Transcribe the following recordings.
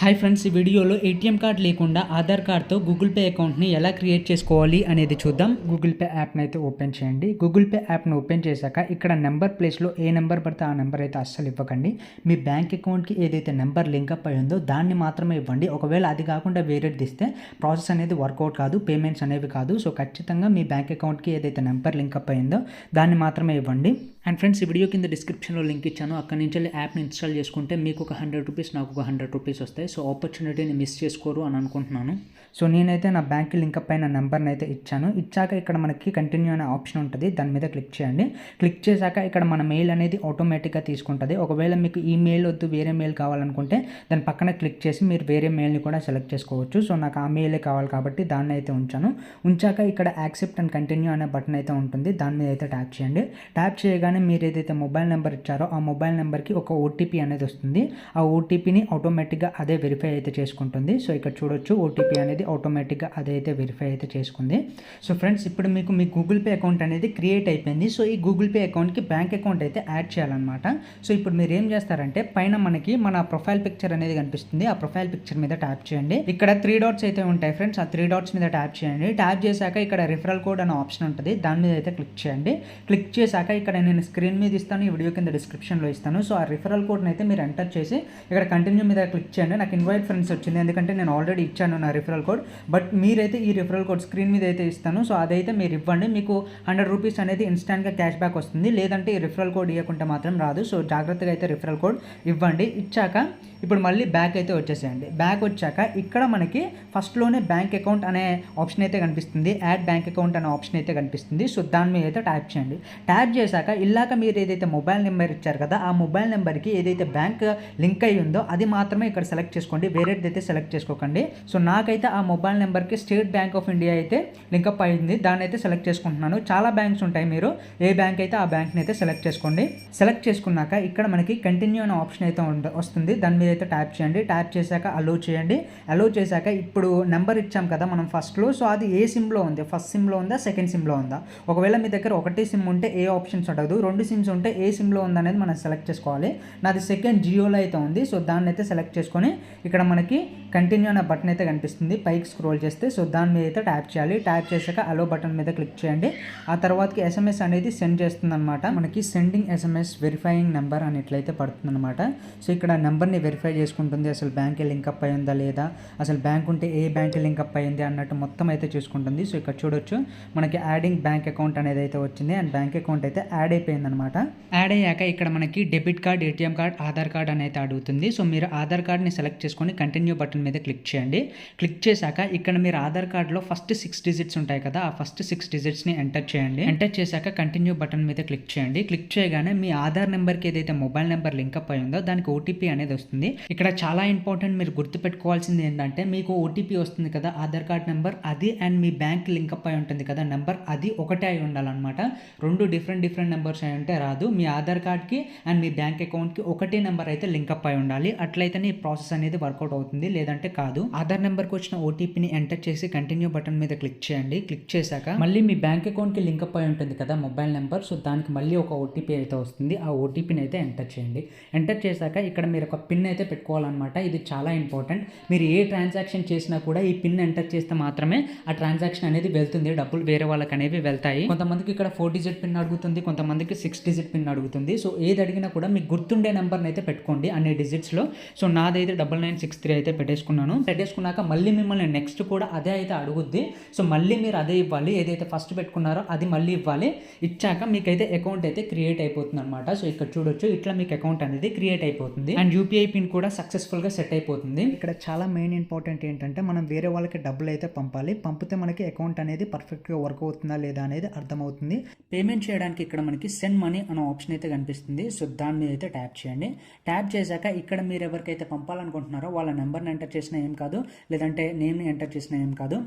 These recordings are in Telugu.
హాయ్ ఫ్రెండ్స్ ఈ వీడియోలో ఏటీఎం కార్డ్ లేకుండా ఆధార్ కార్డ్తో గూగుల్ పే అకౌంట్ని ఎలా క్రియేట్ చేసుకోవాలి అనేది చూద్దాం. గూగుల్ పే యాప్ని అయితే ఓపెన్ చేయండి. గూగుల్ పే యాప్ని ఓపెన్ చేశాక ఇక్కడ నెంబర్ ప్లేస్లో ఏ నెంబర్ పడితే ఆ నెంబర్ అయితే అస్సలు ఇవ్వకండి. మీ బ్యాంక్ అకౌంట్కి ఏదైతే నెంబర్ లింకప్ అయి ఉందో దాన్ని మాత్రమే ఇవ్వండి. ఒకవేళ అది కాకుండా వేరేది ఇస్తే ప్రాసెస్ అనేది వర్కౌట్ కాదు పేమెంట్స్ అనేవి కాదు. సో ఖచ్చితంగా మీ బ్యాంక్ అకౌంట్కి ఏదైతే నెంబర్ లింకప్ అయిందో దాన్ని మాత్రమే ఇవ్వండి. అండ్ ఫ్రెండ్స్ ఈ వీడియో కింద డిస్క్రిప్షన్లో లింక్ ఇచ్చాను. అక్కడి నుంచి వెళ్ళి యాప్ని ఇన్స్టాల్ చేసుకుంటే మీకు ఒక హండ్రెడ్ రూపీస్ నాకు ఒక హండ్రెడ్ రూపీస్ వస్తాయి. సో ఆపర్చునిటీని మిస్ చేసుకోరు అని అనుకుంటున్నాను. సో నేనైతే నా బ్యాంక్ లింక్ అయిన నెంబర్ని అయితే ఇచ్చాను. ఇచ్చాక ఇక్కడ మనకి కంటిన్యూ అనే ఆప్షన్ ఉంటుంది. దాని మీద క్లిక్ చేయండి. క్లిక్ చేశాక ఇక్కడ మన మెయిల్ అనేది ఆటోమేటిక్గా తీసుకుంటుంది. ఒకవేళ మీకు ఈ మెయిల్ వద్దు వేరే మెయిల్ కావాలనుకుంటే దాని పక్కన క్లిక్ చేసి మీరు వేరే మెయిల్ని కూడా సెలెక్ట్ చేసుకోవచ్చు. సో నాకు ఆ మెయిలే కావాలి కాబట్టి దాన్ని అయితే ఉంచాను. ఉంచాక ఇక్కడ యాక్సెప్ట్ అండ్ కంటిన్యూ అనే బటన్ అయితే ఉంటుంది. దాని మీద అయితే ట్యాప్ చేయండి. ట్యాప్ చేయగానే మీరు ఏదైతే మొబైల్ నెంబర్ ఇచ్చారో ఆ మొబైల్ నెంబర్కి ఒక ఓటీపీ అనేది వస్తుంది. ఆ ఓటీపీని ఆటోమేటిక్గా అదే వెరిఫై అయితే చేసుకుంటుంది. సో ఇక్కడ చూడొచ్చు ఓటీపీ అనేది ఆటోమేటిక్గా అదైతే అయితే వెరిఫై అయితే చేసుకుంది. సో ఫ్రెండ్స్ ఇప్పుడు మీకు మీ గూగుల్ పే అకౌంట్ అనేది క్రియేట్ అయిపోయింది. సో ఈ గూగుల్ పే అకౌంట్కి బ్యాంక్ అకౌంట్ అయితే యాడ్ చేయాలన్నమాట. సో ఇప్పుడు మీరు ఏం చేస్తారంటే పైన మనకి మన ప్రొఫైల్ పిక్చర్ అనేది కనిపిస్తుంది. ఆ ప్రొఫైల్ పిక్చర్ మీద ట్యాప్ చేయండి. ఇక్కడ త్రీ డాట్స్ అయితే ఉంటాయి ఫ్రెండ్స్ ఆ త్రీ డాట్స్ మీద ట్యాప్ చేయండి. ట్యాప్ చేశాక ఇక్కడ రిఫరల్ కోడ్ అనే ఆప్షన్ ఉంటుంది. దాని మీద అయితే క్లిక్ చేయండి. క్లిక్ చేశాక ఇక్కడ నేను స్క్రీన్ మీద ఇస్తాను. ఈ వీడియో కింద డిస్క్రిప్షన్లో ఇస్తాను. సో ఆ రిఫరల్ కోడ్ని అయితే మీరు ఎంటర్ చేసి ఇక్కడ కంటిన్యూ మీద క్లిక్ చేయండి. నాకు ఇన్వైట్ ఫ్రెండ్స్ వచ్చింది. ఎందుకంటే నేను ఆల్రెడీ ఇచ్చాను నా రిఫరల్ కోడ్ బట్ మీరైతే ఈ రిఫరల్ కోడ్ స్క్రీన్ మీద అయితే ఇస్తాను. సో అదైతే మీరు ఇవ్వండి. మీకు హండ్రెడ్ రూపీస్ అనేది ఇన్స్టాంట్గా క్యాష్ బ్యాక్ వస్తుంది. లేదంటే ఈ రిఫరల్ కోడ్ ఇవ్వకుంటే మాత్రం రాదు. సో జాగ్రత్తగా అయితే రిఫరల్ కోడ్ ఇవ్వండి. ఇచ్చాక ఇప్పుడు మళ్ళీ బ్యాక్ అయితే వచ్చేసేయండి. బ్యాక్ వచ్చాక ఇక్కడ మనకి ఫస్ట్లోనే బ్యాంక్ అకౌంట్ అనే ఆప్షన్ అయితే కనిపిస్తుంది. యాడ్ బ్యాంక్ అకౌంట్ అనే ఆప్షన్ అయితే కనిపిస్తుంది. సో దాని మీద అయితే ట్యాప్ చేయండి. ట్యాప్ చేశాక ఇలాక మీరు ఏదైతే మొబైల్ నెంబర్ ఇచ్చారు కదా ఆ మొబైల్ నెంబర్కి ఏదైతే బ్యాంక్ లింక్ అయి ఉందో అది మాత్రమే ఇక్కడ సెలెక్ట్ చేసుకోండి. వేరేది అయితే సెలెక్ట్ చేసుకోకండి. సో నాకైతే ఆ మొబైల్ నెంబర్కి స్టేట్ బ్యాంక్ ఆఫ్ ఇండియా అయితే లింకప్ అయింది. దాన్ని అయితే సెలెక్ట్ చేసుకుంటున్నాను. చాలా బ్యాంక్స్ ఉంటాయి మీరు. ఏ బ్యాంక్ అయితే ఆ బ్యాంక్ని అయితే సెలెక్ట్ చేసుకోండి. సెలెక్ట్ చేసుకున్నాక ఇక్కడ మనకి కంటిన్యూ అనే ఆప్షన్ అయితే వస్తుంది. దాని మీద అయితే ట్యాప్ చేయండి. ట్యాప్ చేశాక అలో చేయండి. అలో చేశాక ఇప్పుడు నెంబర్ ఇచ్చాం కదా మనం ఫస్ట్లో సో అది ఏ సిమ్లో ఉంది? ఫస్ట్ సిమ్లో ఉందా? సెకండ్ సిమ్లో ఉందా? ఒకవేళ మీ దగ్గర ఒకటే సిమ్ ఉంటే ఏ ఆప్షన్స్ ఉండదు. రెండు సిమ్స్ ఉంటే ఏ సిమ్లో ఉందనేది మనం సెలెక్ట్ చేసుకోవాలి. నాది సెకండ్ జియోలో అయితే ఉంది. సో దాన్ని అయితే సెలెక్ట్ చేసుకొని ఇక్కడ మనకి కంటిన్యూ అనే బటన్ అయితే కనిపిస్తుంది. పైకి స్క్రోల్ చేస్తే సో దాని మీద అయితే ట్యాప్ చేయాలి. ట్యాప్ చేశాక అలో బటన్ మీద క్లిక్ చేయండి. ఆ తర్వాతకి ఎస్ఎంఎస్ అనేది సెండ్ చేస్తుంది అనమాట మనకి సెండింగ్ ఎస్ఎంఎస్ వెరిఫైయింగ్ నెంబర్ అని ఇట్లయితే పడుతుంది అనమాట సో ఇక్కడ నెంబర్ని వెరిఫై చేసుకుంటుంది. అసలు బ్యాంక్ లింకప్ అయి ఉందా లేదా? అసలు బ్యాంక్ ఉంటే ఏ బ్యాంక్ లింకప్ అయింది అన్నట్టు మొత్తం అయితే చూసుకుంటుంది. సో ఇక్కడ చూడొచ్చు మనకి యాడింగ్ బ్యాంక్ అకౌంట్ అనేది అయితే వచ్చింది. అండ్ బ్యాంక్ అకౌంట్ అయితే యాడ్ అయిపోయింది అనమాట యాడ్ అయ్యాక ఇక్కడ మనకి debit card ATM card Aadhaar card అని అయితే అడుగుతుంది. సో మీరు ఆధార్ కార్డ్ని సెలెక్ట్ చేసుకొని కంటిన్యూ బటన్ మీద క్లిక్ చేయండి. క్లిక్ చేశాక ఇక్కడ మీరు ఆధార్ కార్డ్లో ఫస్ట్ సిక్స్ డిజిట్స్ ఉంటాయి కదా ఆ ఫస్ట్ సిక్స్ డిజిట్స్ని ఎంటర్ చేయండి. ఎంటర్ చేశాక కంటిన్యూ బటన్ మీద క్లిక్ చేయండి. క్లిక్ చేయగానే మీ ఆధార్ నెంబర్కి ఏదైతే మొబైల్ నెంబర్ లింక్ అయి ఉందో దానికి ఓటీపీ అనేది వస్తుంది. ఇక్కడ చాలా ఇంపార్టెంట్ మీరు గుర్తుపెట్టుకోవాల్సింది ఏంటంటే మీకు ఓటీపీ వస్తుంది కదా ఆధార్ కార్డ్ నెంబర్ అది అండ్ మీ బ్యాంక్ లింక్ అప్ అయి ఉంటుంది కదా నెంబర్ అది ఒకటే అయి ఉండాలన్నమాట. రెండు డిఫరెంట్ డిఫరెంట్ నెంబర్స్ అయి ఉంటే రాదు. మీ ఆధార్ కార్డ్కి అండ్ మీ బ్యాంక్ అకౌంట్కి ఒకటే నెంబర్ అయితే లింక్ అప్ అయి ఉండాలి. అట్లయితేనే ఈ ప్రాసెస్ అనేది వర్కౌట్ అవుతుంది లేదంటే కాదు. ఆధార్ నెంబర్కి వచ్చిన ఓటీపీని ఎంటర్ చేసి కంటిన్యూ బటన్ మీద క్లిక్ చేయండి. క్లిక్ చేశాక మళ్ళీ మీ బ్యాంక్ అకౌంట్కి అప్ అయి ఉంటుంది కదా మొబైల్ నెంబర్. సో దానికి మళ్ళీ ఒక ఓటీపీ అయితే వస్తుంది. ఆ ఓటీపీని అయితే ఎంటర్ చేయండి. ఎంటర్ చేశాక ఇక్కడ మీరు ఒక పిన్ అయితే పెట్టుకోవాలన్నమాట. ఇది చాలా ఇంపార్టెంట్. మీరు ఏ ట్రాన్సాక్షన్ చేసినా కూడా ఈ పిన్ ఎంటర్ చేస్తే మాత్రమే ఆ ట్రాన్సాక్షన్ అనేది వెళ్తుంది. డబ్బులు వేరే వాళ్ళకి అనేవి వెళ్తాయి. కొంతమందికి ఇక్కడ ఫోర్ డిజిట్ పిన్ అడుగుతుంది కొంతమందికి సిక్స్ డిజిట్ పిన్ అడుగుతుంది. సో ఏది అడిగినా కూడా మీకు గుర్తుండే నెంబర్ని అయితే పెట్టుకోండి అన్ని డిజిట్స్లో. సో నాదైతే డబల్ నైన్ సిక్స్ త్రీ అయితే పెట్టేసుకున్నాను. పెట్టేసుకున్నాక మళ్ళీ మిమ్మల్ని నెక్స్ట్ కూడా అదే అయితే అడుగుద్ది. సో మళ్ళీ మీరు అదే ఇవ్వాలి. ఏదైతే ఫస్ట్ పెట్టుకున్నారో అది మళ్ళీ ఇవ్వాలి. ఇచ్చాక మీకైతే అకౌంట్ అయితే క్రియేట్ అయిపోతుంది అనమాట సో ఇక్కడ చూడొచ్చు. ఇట్లా మీకు అకౌంట్ అనేది క్రియేట్ అయిపోతుంది. అండ్ యూపీఐ పిన్ కూడా సక్సెస్ఫుల్గా సెట్ అయిపోతుంది. ఇక్కడ చాలా మెయిన్ ఇంపార్టెంట్ ఏంటంటే మనం వేరే వాళ్ళకి డబ్బులు అయితే పంపాలి. పంపితే మనకి అకౌంట్ అనేది పర్ఫెక్ట్గా వర్క్ అవుతుందా లేదా అనేది అర్థమవుతుంది. పేమెంట్ చేయడానికి ఇక్కడ మనకి సెండ్ మనీ అనే ఆప్షన్ అయితే కనిపిస్తుంది. సో దాని మీద అయితే ట్యాప్ చేయండి. ట్యాప్ చేశాక ఇక్కడ మీరు ఎవరికైతే పంపాలనుకుంటున్నారో వాళ్ళ నెంబర్ని ఎంటర్ చేసిన ఏం కాదు లేదంటే నేమ్ని ఎంటర్ చేసిన ఏం కాదు.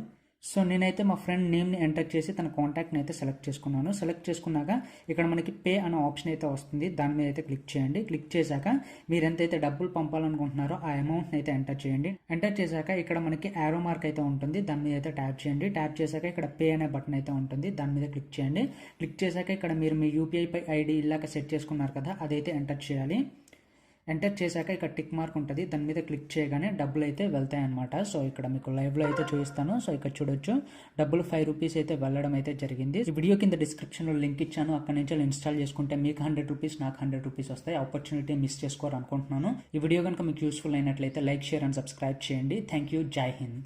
సో నేనైతే మా ఫ్రెండ్ నేమ్ని ఎంటర్ చేసి తన కాంటాక్ట్ని అయితే సెలెక్ట్ చేసుకున్నాను. సెలెక్ట్ చేసుకున్నాక ఇక్కడ మనకి పే అనే ఆప్షన్ అయితే వస్తుంది. దాని మీద అయితే క్లిక్ చేయండి. క్లిక్ చేశాక మీరు ఎంతైతే డబ్బులు పంపాలనుకుంటున్నారో ఆ అమౌంట్ని అయితే ఎంటర్ చేయండి. ఎంటర్ చేశాక ఇక్కడ మనకి యారో మార్క్ అయితే ఉంటుంది. దాని మీద అయితే ట్యాప్ చేయండి. ట్యాప్ చేశాక ఇక్కడ పే అనే బటన్ అయితే ఉంటుంది. దాని మీద క్లిక్ చేయండి. క్లిక్ చేశాక ఇక్కడ మీరు మీ యూపీఐ పై ఐడి ఇలాగ సెట్ చేసుకున్నారు కదా అదైతే ఎంటర్ చేయాలి. ఎంటర్ చేశాక ఇక్కడ టిక్ మార్క్ ఉంటుంది. దాని మీద క్లిక్ చేయగానే డబ్బులు అయితే వెళ్తాయి అనమాట సో ఇక్కడ మీకు లైవ్లో అయితే చూపిస్తాను. సో ఇక్కడ చూడొచ్చు. డబ్బులు ఫైవ్ రూపీస్ అయితే వెళ్ళడం అయితే జరిగింది. ఈ వీడియో కింద డిస్క్రిప్షన్లో లింక్ ఇచ్చాను. అక్కడ నుంచి ఇన్స్టాల్ చేసుకుంటే మీకు హండ్రెడ్ రూపీస్ నాకు హండ్రెడ్ రూపీస్ వస్తాయి. ఆపర్చునిటీ మిస్ చేసుకోవాలనుకుంటున్నాను ఈ వీడియో కనుక మీకు యూస్ఫుల్ అయినట్లయితే లైక్ షేర్ అండ్ సబ్స్క్రైబ్ చేయండి. థ్యాంక్ యూ జై హింద్